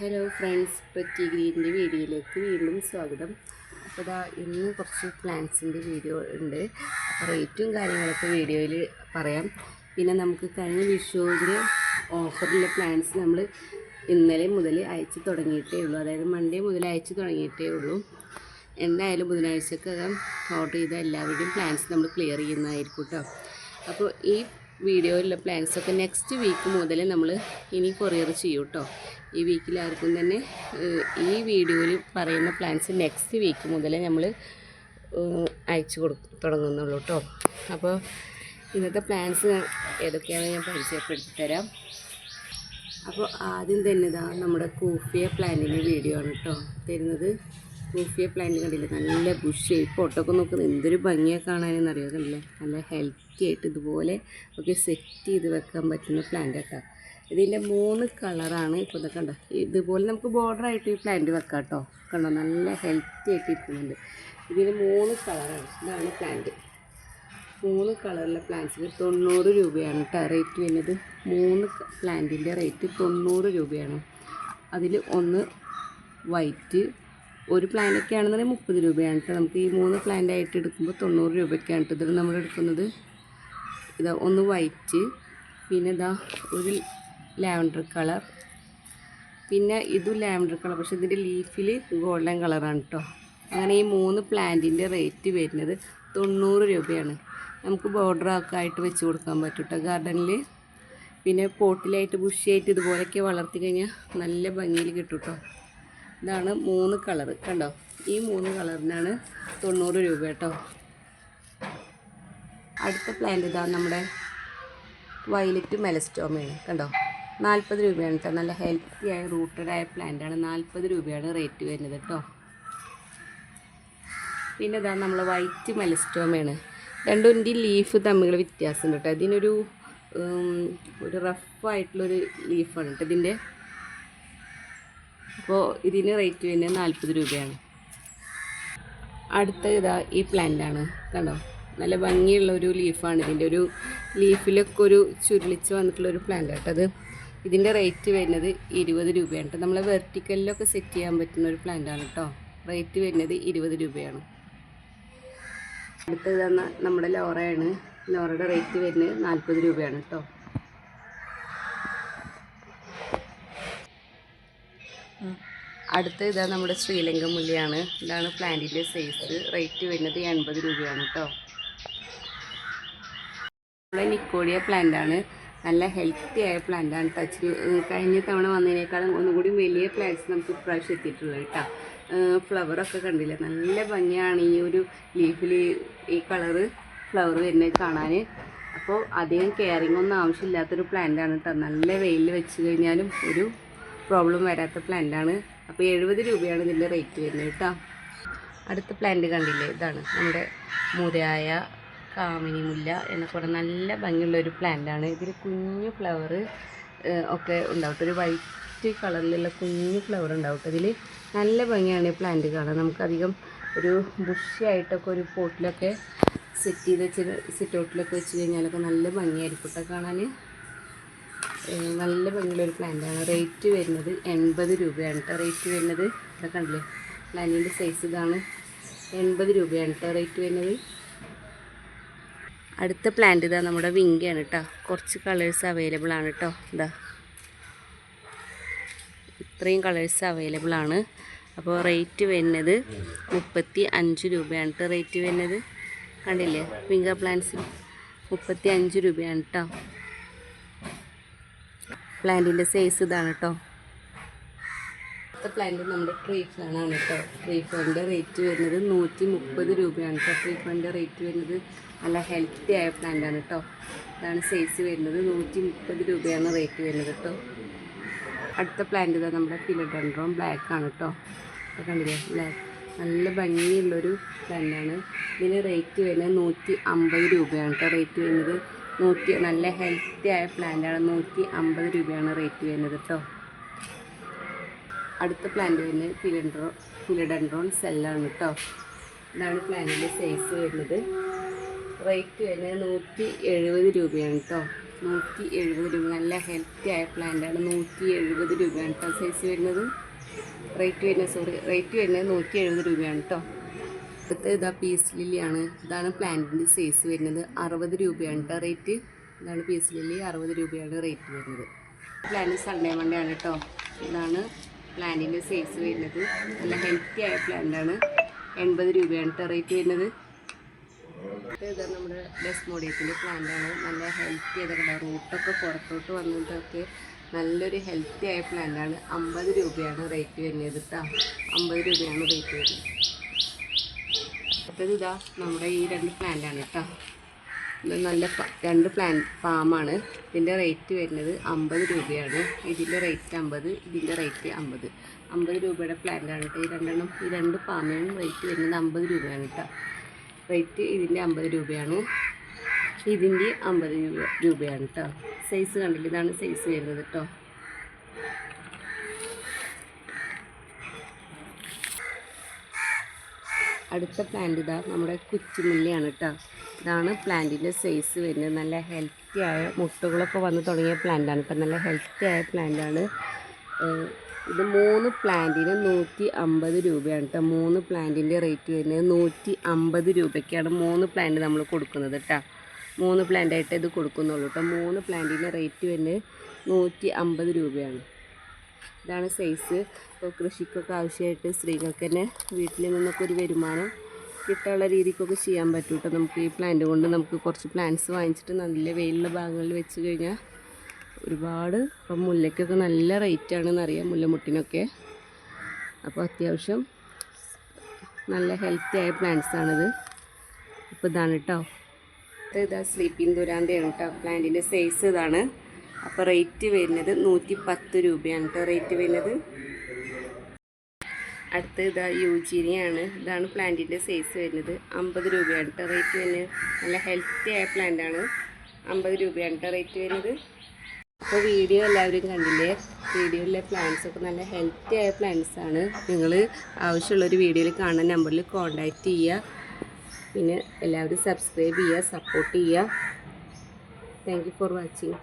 Hello friends petty ഗ്രീനിന്റെ വീഡിയോയിലേക്ക് വീണ്ടും സ്വാഗതം. അപ്പോൾ ഇതാ ഇന്ന് കുറച്ച് പ്ലാന്റ്സിന്റെ വീഡിയോ ഉണ്ട്. അപ്പോൾ റേറ്റും കാര്യങ്ങളൊക്കെ വീഡിയോയിൽ പറയാം. പിന്നെ നമുക്ക് കഴിഞ്ഞ വിഷുവിന്റെ ഓഫറിലെ പ്ലാന്റ്സ് നമ്മൾ ഇന്നലെ മുതൽ അയച്ച് തുടങ്ങിയിട്ടേ ഉള്ളൂ. അതായത് മൺഡേ മുതൽ അയച്ച് തുടങ്ങിയിട്ടേ ഉള്ളൂ. എന്തായാലും ബുധനാഴ്ചക്കകം ഓർഡർ ചെയ്ത എല്ലാവരുടെയും പ്ലാന്റ്സ് നമ്മൾ ക്ലിയർ ചെയ്യുന്നതായിരിക്കും കേട്ടോ. അപ്പോൾ ഈ വീഡിയോയിലുള്ള പ്ലാൻസ് ഒക്കെ നെക്സ്റ്റ് വീക്ക് മുതൽ നമ്മൾ ഇനി കൊറിയർ ചെയ്യും കേട്ടോ ഈ വീക്കിൽ ആർക്കും തന്നെ ഈ വീഡിയോയിൽ പറയുന്ന പ്ലാൻസ് നെക്സ്റ്റ് വീക്ക് മുതൽ നമ്മൾ അയച്ചു കൊടു തുടങ്ങുന്നുള്ളൂ കേട്ടോ അപ്പോൾ ഇന്നത്തെ പ്ലാൻസ് ഏതൊക്കെയാണെന്ന് ഞാൻ പരിചയപ്പെടുത്തി തരാം. അപ്പോൾ ആദ്യം തന്നെ ഇതാ നമ്മുടെ കൂഫിയ പ്ലാനിന്റെ വീഡിയോ ആണ് കേട്ടോ തരുന്നത്. കൂഫിയ പ്ലാന്റ് കണ്ടില്ലേ? നല്ല ബുഷ് ഫോട്ടോക്കെ നോക്കുന്നത് എന്തൊരു ഭംഗിയാണ് കാണാനെന്ന് അറിയാം കണ്ടില്ലേ നല്ല ഹെൽത്തി ആയിട്ട് ഇതുപോലെ ഒക്കെ സെറ്റ് ചെയ്ത് വെക്കാൻ പറ്റുന്ന പ്ലാന്റ് കേട്ടോ ഇതിന്റെ മൂന്ന് കളറാണ് ഇപ്പോൾ ഇതൊക്കെ കണ്ടോ? ഇതുപോലെ നമുക്ക് ബോർഡറായിട്ട് ഈ പ്ലാന്റ് വെക്കാം കേട്ടോ കണ്ടോ? നല്ല ഹെൽത്തി ആയിട്ട് ഇരിക്കുന്നുണ്ട്. ഇതിന് മൂന്ന് കളറാണ് ഇതാണ് പ്ലാന്റ് മൂന്ന് കളറുള്ള പ്ലാന്റ്സിന് തൊണ്ണൂറ് രൂപയാണ് കേട്ടോ റേറ്റ് വരുന്നത്. മൂന്ന് പ്ലാന്റിന്റെ റേറ്റ് തൊണ്ണൂറ് രൂപയാണ്. അതിൽ ഒന്ന് വൈറ്റ് ഒരു പ്ലാന്റൊക്കെ ആണെന്നുണ്ടെങ്കിൽ മുപ്പത് രൂപയാണ് കേട്ടോ. നമുക്ക് ഈ മൂന്ന് പ്ലാന്റ് ആയിട്ട് എടുക്കുമ്പോൾ തൊണ്ണൂറ് രൂപയ്ക്കാണ് കേട്ടോ. ഇതിൽ നമ്മൾ എടുക്കുന്നത്. ഇതാ ഒന്ന് വൈറ്റ് പിന്നെ ഇതാ ഒരു ലാവൻഡർ കളർ പിന്നെ ഇതും ലാവൻഡർ കളർ പക്ഷെ ഇതിന്റെ ലീഫിൽ ഗോൾഡൻ കളറാണ് കേട്ടോ. അങ്ങനെ ഈ മൂന്ന് പ്ലാന്റിന്റെ റേറ്റ് വരുന്നത് തൊണ്ണൂറ് രൂപയാണ്. നമുക്ക് ബോർഡർ ഒക്കെ ആയിട്ട് വെച്ച് കൊടുക്കാൻ പറ്റും കേട്ടോ ഗാർഡനിൽ പിന്നെ പോട്ടിലായിട്ട് ബുഷിയായിട്ട് ഇതുപോലെയൊക്കെ വളർത്തി കഴിഞ്ഞാൽ നല്ല ഭംഗിയിൽ കിട്ടും കേട്ടോ. ഇതാണ് മൂന്ന് കളർ കണ്ടോ? ഈ മൂന്ന് കളറിനാണ് തൊണ്ണൂറ് രൂപ കേട്ടോ. അടുത്ത പ്ലാന്റ് ഇതാ നമ്മുടെ വയലറ്റ് മെലസ്റ്റോമയാണ് കണ്ടോ? നാൽപ്പത് രൂപയാണ് കേട്ടോ. നല്ല ഹെൽത്തി ആയ റൂട്ടഡ് ആയ പ്ലാന്റ് ആണ്. നാൽപ്പത് രൂപയാണ് റേറ്റ് വരുന്നത് കേട്ടോ. പിന്നെ ഇതാ നമ്മൾ വൈറ്റ് മെലസ്റ്റോമയാണ് രണ്ടുന്റെ ലീഫ് തമ്മിൽ വ്യത്യാസമുണ്ട് കേട്ടോ. ഇതിനൊരു ഒരു റഫായിട്ടുള്ളൊരു ലീഫാണ് കേട്ടോ ഇതിന്റെ അപ്പോൾ ഇതിന് റേറ്റ് വരുന്നത് നാൽപ്പത് രൂപയാണ്. അടുത്ത ഇതാ ഈ പ്ലാന്റ് ആണ്. കണ്ടോ? നല്ല ഭംഗിയുള്ള ഒരു ലീഫാണ് ഇതിന്റെ ഒരു ലീഫിലൊക്കെ ഒരു ചുരുളിച്ച് വന്നിട്ടുള്ള ഒരു പ്ലാന്റ് കേട്ടോ അത്. ഇതിന്റെ റേറ്റ് വരുന്നത് ഇരുപത് രൂപയാണ്. കേട്ടോ നമ്മളെ വെർട്ടിക്കലിലൊക്കെ സെറ്റ് ചെയ്യാൻ പറ്റുന്ന ഒരു പ്ലാന്റ് ആണ് കേട്ടോ റേറ്റ് വരുന്നത് ഇരുപത് രൂപയാണ്. അടുത്തത് നമ്മുടെ ലോറയാണ്. ലോറയുടെ റേറ്റ് വരുന്നത് നാൽപ്പത് രൂപയാണ് കേട്ടോ അടുത്ത ഇതാ നമ്മുടെ ശ്രീലങ്ക മുല്ലയാണ്. ഇതാണ് പ്ലാന്റിന്റെ സൈസ് റേറ്റ് വരുന്നത് എൺപത് രൂപയാണ് കേട്ടോ നമ്മുടെ നിക്കോഡിയ പ്ലാന്റാണ് നല്ല ഹെൽത്തി ആയ പ്ലാന്റാണ് ടച്ച് കഴിഞ്ഞ തവണ വന്നതിനേക്കാളും ഒന്നുകൂടി വലിയ പ്ലാന്റ്സ് നമുക്ക് ഇപ്രാവശ്യം എത്തിയിട്ടുള്ളത് കേട്ടോ ഫ്ലവറൊക്കെ കണ്ടില്ല? നല്ല ഭംഗിയാണ് ഈ ഒരു ലീഫിൽ ഈ കളറ് ഫ്ലവർ വരുന്നത് കാണാൻ അപ്പോൾ അധികം കെയറിങ് ഒന്നും ആവശ്യമില്ലാത്തൊരു പ്ലാന്റാണ് കേട്ടോ നല്ല വെയിൽ വെച്ച് കഴിഞ്ഞാലും ഒരു പ്രോബ്ലം വരാത്ത പ്ലാന്റ് ആണ്. അപ്പോൾ എഴുപത് രൂപയാണ് ഇതിന്റെ റേറ്റ് വരുന്നത് കേട്ടോ. അടുത്ത പ്ലാന്റ് കണ്ടില്ലേ? ഇതാണ് നമ്മുടെ മുരയായ കാമിനി മുല്ല എന്നൊക്കെ നല്ല ഭംഗിയുള്ള ഒരു പ്ലാന്റ് ആണ്. ഇതിൽ കുഞ്ഞു ഫ്ലവർ ഒക്കെ ഉണ്ടാവട്ടെ. ഒരു വൈറ്റ് കളറിലുള്ള കുഞ്ഞു ഫ്ലവർ ഉണ്ടാവട്ടെ. ഇതിൽ നല്ല ഭംഗിയാണ് ഈ പ്ലാന്റ് കാണാൻ. നമുക്കധികം ഒരു ബുഷിയായിട്ടൊക്കെ ഒരു പോട്ടിലൊക്കെ സെറ്റ് ചെയ്ത് വെച്ച് സിറ്റ് ഔട്ടിലൊക്കെ വെച്ച് കഴിഞ്ഞാലൊക്കെ നല്ല ഭംഗിയായിരിക്കും കേട്ടോ കാണാൻ നല്ല ഭംഗിയുള്ളൊരു പ്ലാന്റാണ് റേറ്റ് വരുന്നത് എൺപത് രൂപയാണ് കേട്ടോ റേറ്റ് വരുന്നത് ഇവിടെ കണ്ടില്ലേ? പ്ലാന്റിന്റെ സൈസ് ഇതാണ്. എൺപത് രൂപയാണ് കേട്ടോ റേറ്റ് വരുന്നത്. അടുത്ത പ്ലാന്റ് ഇതാ നമ്മുടെ വിങ്കയാണ് കേട്ടോ കുറച്ച് കളേഴ്സ് അവൈലബിൾ ആണ് കേട്ടോ ഇതാ. ഇത്രയും കളേഴ്സ് അവൈലബിൾ ആണ്. അപ്പോൾ റേറ്റ് വരുന്നത് മുപ്പത്തി അഞ്ച് രൂപയാണ് കേട്ടോ റേറ്റ് വരുന്നത്. കണ്ടില്ലേ? വിങ്ക പ്ലാന്റ്സ് മുപ്പത്തി അഞ്ച് രൂപയാണ് കേട്ടോ പ്ലാന്റിന്റെ സൈസ് ഇതാണ് കേട്ടോ അടുത്ത പ്ലാന്റ് നമ്മുടെ ട്രീ ഫാനാണ് കേട്ടോ ട്രീ ഫാനിന്റെ റേറ്റ് വരുന്നത് നൂറ്റി മുപ്പത് രൂപയാണ് കേട്ടോ ട്രീ ഫാനിന്റെ റേറ്റ് വരുന്നത് നല്ല ഹെൽത്തി ആയ പ്ലാന്റാണ് കേട്ടോ ഇതാണ് സൈസ് വരുന്നത് നൂറ്റി മുപ്പത് രൂപയാണ് റേറ്റ് വരുന്നത് കേട്ടോ അടുത്ത പ്ലാന്റ് ഇതാ നമ്മുടെ ഫിലഡൻഡ്രോം ബ്ലാക്ക് ആണ് കേട്ടോ കണ്ടില്ലേ? ബ്ലാക്ക് നല്ല ഭംഗിയുള്ളൊരു പ്ലാന്റാണ് ഇതിന് റേറ്റ് വരുന്നത് നൂറ്റി അമ്പത് രൂപയാണ് കേട്ടോ റേറ്റ് വരുന്നത് നൂറ്റി നല്ല ഹെൽത്തി ആയ പ്ലാന്റാണ് നൂറ്റി അമ്പത് രൂപയാണ് റേറ്റ് വരുന്നത് കേട്ടോ അടുത്ത പ്ലാന്റ് വരുന്നത് ഫിലിഡ്രോ ഫിലിഡൻഡ്രോൺ സെല്ലാണ് കേട്ടോ ഇതാണ് പ്ലാന്റിന്റെ സൈസ് വരുന്നത്. റേറ്റ് വരുന്നത് നൂറ്റി എഴുപത് രൂപയാണ് കേട്ടോ നൂറ്റി എഴുപത് രൂപ നല്ല ഹെൽത്തി ആയ പ്ലാന്റാണ് നൂറ്റി എഴുപത് രൂപയാണ് കേട്ടോ സൈസ് വരുന്നത്. റേറ്റ് വരുന്നത് സോറി റേറ്റ് വരുന്നത് നൂറ്റി എഴുപത് രൂപയാണ് കേട്ടോ അടുത്ത ഇതാ പീസ് ലില്ലിയാണ്. ഇതാണ് പ്ലാന്റിന്റെ സൈസ് വരുന്നത്. അറുപത് രൂപയാണ് കേട്ടോ റേറ്റ് ഇതാണ് പീസ് ലില്ലി അറുപത് രൂപയാണ് റേറ്റ് വരുന്നത്. പ്ലാന്റ് സൺഡേ മൺഡേ ആണ് കേട്ടോ ഇതാണ് പ്ലാന്റിന്റെ സൈസ് വരുന്നത്. നല്ല ഹെൽത്തി ആയ പ്ലാന്റാണ് എൺപത് രൂപയാണ് കേട്ടോ റേറ്റ് വരുന്നത്. ഇതാണ് നമ്മുടെ ഡെസ്മോഡിയത്തിന്റെ പ്ലാന്റാണ് നല്ല ഹെൽത്തി ചെയ്തൊക്കെ റൂട്ടൊക്കെ പുറത്തോട്ട് വന്നിട്ടൊക്കെ നല്ലൊരു ഹെൽത്തി ആയ പ്ലാന്റാണ് അമ്പത് രൂപയാണ് റേറ്റ് വരുന്നത് കേട്ടോ അമ്പത് രൂപയാണ് റേറ്റ് വരുന്നത്. അടുത്തത് ഇതാ നമ്മുടെ ഈ രണ്ട് പ്ലാന്റാണ് കേട്ടോ. ഇത് നല്ല രണ്ട് പ്ലാൻ ഫാമാണ് ഇതിന്റെ റേറ്റ് വരുന്നത് അമ്പത് രൂപയാണ്. ഇതിന്റെ റേറ്റ് അമ്പത് ഇതിന്റെ റേറ്റ് അമ്പത്. അമ്പത് രൂപയുടെ പ്ലാന്റാണ് കേട്ടോ. ഈ രണ്ടെണ്ണം ഈ രണ്ട് ഫാമിനും റേറ്റ് വരുന്നത് അമ്പത് രൂപയാണ് കേട്ടോ. റേറ്റ് ഇതിന്റെ അമ്പത് രൂപയാണ്. ഇതിന്റെ അമ്പത് രൂപ രൂപയാണ് കേട്ടോ. സൈസ് കണ്ടില്ല? ഇതാണ് സൈസ് വരുന്നത് കേട്ടോ. അടുത്ത പ്ലാന്റ് ഇതാ നമ്മുടെ കുറ്റിമുല്ലയാണ് കേട്ടോ ഇതാണ് പ്ലാന്റിന്റെ സൈസ് വരുന്നത്. നല്ല ഹെൽത്തി ആയ മുട്ടുകളൊക്കെ വന്ന് തുടങ്ങിയ പ്ലാന്റാണ് കേട്ടോ നല്ല ഹെൽത്തി ആയ പ്ലാന്റാണ് ഇത് മൂന്ന് പ്ലാന്റിന് നൂറ്റി അമ്പത് രൂപയാണ് കേട്ടോ മൂന്ന് പ്ലാന്റിന്റെ റേറ്റ് വരുന്നത് നൂറ്റി അമ്പത് രൂപയ്ക്കാണ് മൂന്ന് പ്ലാന്റ് നമ്മൾ കൊടുക്കുന്നത് കേട്ടോ മൂന്ന് പ്ലാന്റായിട്ട് ഇത് കൊടുക്കുന്നുള്ളൂ കേട്ടോ മൂന്ന് പ്ലാന്റിന്റെ റേറ്റ് വരുന്നത് നൂറ്റി അമ്പത് രൂപയാണ്. ഇതാണ് സൈസ് ഇപ്പോൾ കൃഷിക്കൊക്കെ ആവശ്യമായിട്ട് സ്ത്രീകൾക്ക് തന്നെ വീട്ടിൽ നിന്നൊക്കെ ഒരു വരുമാനം കിട്ടാനുള്ള രീതിക്കൊക്കെ ചെയ്യാൻ പറ്റും കേട്ടോ നമുക്ക് ഈ പ്ലാന്റ് കൊണ്ട് നമുക്ക് കുറച്ച് പ്ലാന്റ്സ് വാങ്ങിച്ചിട്ട് നല്ല വെയിലുള്ള ഭാഗങ്ങളിൽ വെച്ച് കഴിഞ്ഞാൽ ഒരുപാട് ഇപ്പം മുല്ലയ്ക്കൊക്കെ നല്ല റേറ്റ് ആണെന്ന് അറിയാം മുല്ലമുട്ടിനൊക്കെ. അപ്പോൾ അത്യാവശ്യം നല്ല ഹെൽത്തി ആയ പ്ലാന്റ്സ് ആണിത്. ഇപ്പോൾ ഇതാണ് കേട്ടോ ഇത് സ്ലീപ്പിംഗ് ദുരാന്തയാണ് കേട്ടോ പ്ലാന്റിന്റെ സൈസ് ഇതാണ്. അപ്പോൾ റേറ്റ് വരുന്നത് നൂറ്റി പത്ത് രൂപയാണ് കേട്ടോ റേറ്റ് വരുന്നത്. അടുത്ത് ഇതാ യൂജീനിയാണ് ഇതാണ് പ്ലാന്റിന്റെ സൈസ് വരുന്നത്. അമ്പത് രൂപയാണ് കേട്ടോ റേറ്റ് വരുന്നത്. നല്ല ഹെൽത്തി ആയ പ്ലാന്റാണ് അമ്പത് രൂപയാണ് കേട്ടോ റേറ്റ് വരുന്നത്. അപ്പോൾ വീഡിയോ എല്ലാവരും കണ്ടില്ലേ? വീഡിയോയിലെ പ്ലാന്റ്സ് ഒക്കെ നല്ല ഹെൽത്തി ആയ പ്ലാന്റ്സ് ആണ്. നിങ്ങൾ ആവശ്യമുള്ളൊരു വീഡിയോയിൽ കാണുന്ന നമ്പറിൽ കോൺടാക്റ്റ് ചെയ്യുക. പിന്നെ എല്ലാവരും സബ്സ്ക്രൈബ് ചെയ്യുക സപ്പോർട്ട് ചെയ്യുക. Thank for watching